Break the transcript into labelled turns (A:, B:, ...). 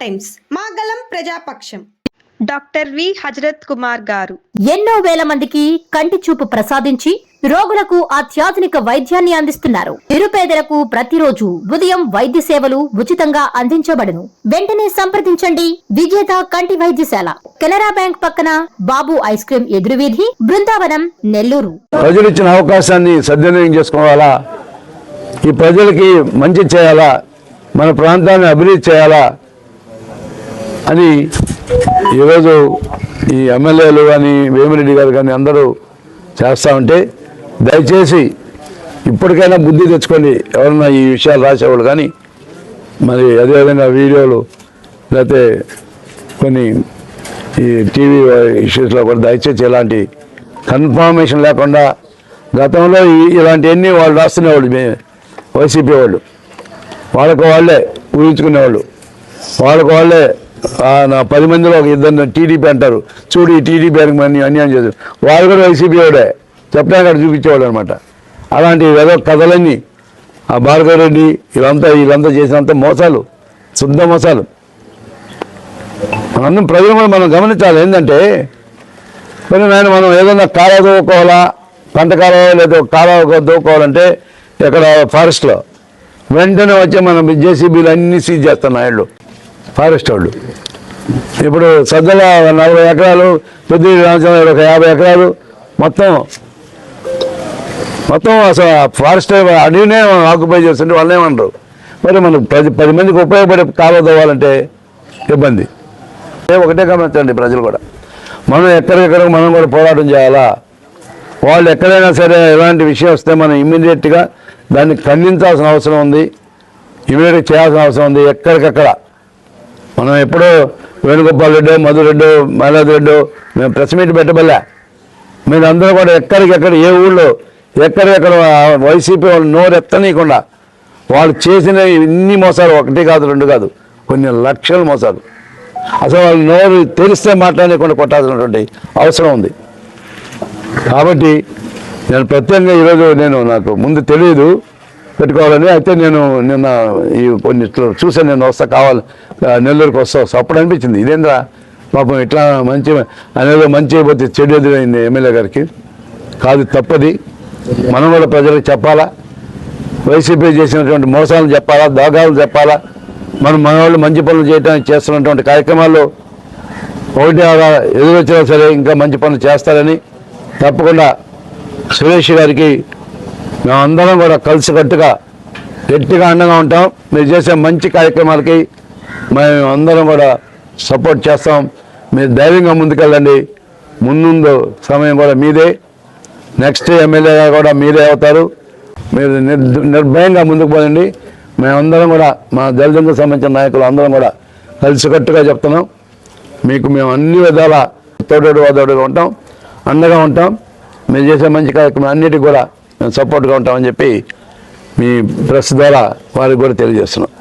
A: Times. మాగలం ప్రజాపక్షం. Doctor V. Hazrat Kumar గారు.
B: ఎన్నో వేల మందికి కంటి చూపు ప్రసాదించి రోగులకు అత్యాధునిక వైద్యాన్ని అందిస్తున్నారు. నిరుపేదలకు ప్రతిరోజు ఉదయం వైద్య సేవలు ఉచితంగా అందించబడును. వెంటనే సంప్రదించండి. విజేత కంటి వైద్యశాల. కెనరా బ్యాంక్ పక్కన బాబు ఐస్ క్రీం ఎదురువీధి బృందావనం నెల్లూరు.
C: ప్రజలు ఇచ్చిన అవకాశాన్ని సద్వినియోగం చేసుకోవాలా? ఈ ప్రజలకి మంచి చేయాలా? మన ప్రాంతాన్ని అభివృద్ధి చేయాలా? అని ఈరోజు ఈ ఎమ్మెల్యేలు కానీ వేమిరెడ్డి గారు కానీ అందరూ చేస్తూ ఉంటే దయచేసి ఇప్పటికైనా బుద్ధి తెచ్చుకొని ఎవరన్నా ఈ విషయాలు రాసేవాళ్ళు కానీ మరి అదేవిధంగా వీడియోలు లేకపోతే కొన్ని ఈ టీవీ ఇష్యూస్లో కూడా దయచేసి ఇలాంటి కన్ఫర్మేషన్ లేకుండా గతంలో ఇలాంటివన్నీ వాళ్ళు రాస్తునేవాళ్ళు మే వైసీపీ వాళ్ళు. వాళ్ళకు వాళ్ళే ఊహించుకునేవాళ్ళు. వాళ్ళకు వాళ్ళే నా పది మందిలో ఒక ఇద్దరు టీడీపీ అంటారు. చూడు ఈ టీడీపీ అని అన్యాయం చేశారు. వాళ్ళు కూడా వైసీపీ వాడే. చెప్పడానికి అక్కడ చూపించేవాడు అనమాట అలాంటి ఏదో కథలన్నీ ఆ భార్గవరెడ్డి ఇదంతా వీళ్ళంతా వీళ్ళంతా చేసినంత మోసాలు శుద్ధ మోసాలు. మనందరం ప్రజలు కూడా మనం గమనించాలి. ఏంటంటే మరి నేను మనం ఏదైనా కాలువ దూకోవాలా పంట కాలువ లేదా ఒక కాలువ దూకోవాలంటే ఇక్కడ ఫారెస్ట్లో వెంటనే వచ్చి మనం జేసీబీలు అన్నీ సీజ్ చేస్తున్నాయి వాళ్ళు ఫారెస్ట్ వాళ్ళు. ఇప్పుడు సజ్జల నలభై ఎకరాలు పెద్ద రామచంద్ర ఒక యాభై ఎకరాలు. మొత్తం మొత్తం అసలు ఫారెస్ట్ అడవినే ఆక్యుపై చేస్తుంటే వాళ్ళు ఏమనరు మరి మనం పది పది మందికి ఉపయోగపడే కాలువ తవ్వాలంటే ఇబ్బంది. ఒకటే గమనించండి ప్రజలు కూడా. మనం ఎక్కడికెక్కడ మనం కూడా పోరాటం చేయాలా? వాళ్ళు ఎక్కడైనా సరే ఎలాంటి విషయం వస్తే మనం ఇమ్మీడియట్గా దాన్ని ఖండించాల్సిన అవసరం ఉంది. ఇమీడియట్గా చేయాల్సిన అవసరం ఉంది ఎక్కడికక్కడ. మనం ఎప్పుడో వేణుగోపాల్ రెడ్డి మధురెడ్డి మహిళాది రెడ్డి మేము ప్రెస్ మీట్ పెట్టబల్లా. మీరు అందరూ కూడా ఎక్కడికెక్కడ ఏ ఊళ్ళో ఎక్కడికెక్కడ వైసీపీ వాళ్ళు నోరు ఎత్తనీయకుండా వాళ్ళు చేసిన ఇన్ని మోసాలు ఒకటి కాదు రెండు కాదు కొన్ని లక్షల మోసాలు. అసలు వాళ్ళు నోరు తెరిస్తే మాట్లాడకుండా కొట్టాల్సినటువంటి అవసరం ఉంది. కాబట్టి నేను ప్రత్యేకంగా ఈరోజు నేను నాకు ముందు తెలియదు పెట్టుకోవాలని అయితే నేను నిన్న ఈ కొన్ని ఇట్లా చూసాను నేను వస్తా కావాలి. నెల్లూరుకి వస్తా. అప్పుడు అనిపించింది. ఇదేంద్రా? పాపం ఇట్లా మంచి అనేది మంచి అయిపోతే చెడు ఎదురైంది ఎమ్మెల్యే గారికి. కాదు తప్పది. మనం కూడా ప్రజలకు చెప్పాలా? వైసీపీ చేసినటువంటి మోసాలు చెప్పాలా? దాగాలు చెప్పాలా? మనం మన వాళ్ళు మంచి పనులు చేయడానికి చేస్తున్నటువంటి కార్యక్రమాల్లో ఒకటి అలా ఎదురొచ్చినా సరే ఇంకా మంచి పనులు చేస్తారని తప్పకుండా సురేష్ గారికి మేమందరం కూడా కలిసికట్టుగా గట్టిగా అండగా ఉంటాం. మీరు చేసే మంచి కార్యక్రమాలకి మేము అందరం కూడా సపోర్ట్ చేస్తాం. మీరు ధైర్యంగా ముందుకెళ్ళండి. ముందు సమయం కూడా మీదే. నెక్స్ట్ ఎమ్మెల్యేగా కూడా మీరే అవుతారు. మీరు నిర్భయంగా ముందుకు పోయండి మేమందరం కూడా మా దళితులకు సంబంధించిన నాయకులు అందరం కూడా కలిసికట్టుగా చెప్తున్నాం. మీకు మేము అన్ని విధాల తోడోడు వాదోడుగా ఉంటాం. అండగా ఉంటాం. మీరు చేసే మంచి కార్యక్రమం అన్నిటికీ కూడా సపోర్ట్గా ఉంటామని చెప్పి మీ ప్రెస్ ద్వారా వారికి కూడా తెలియజేస్తున్నాం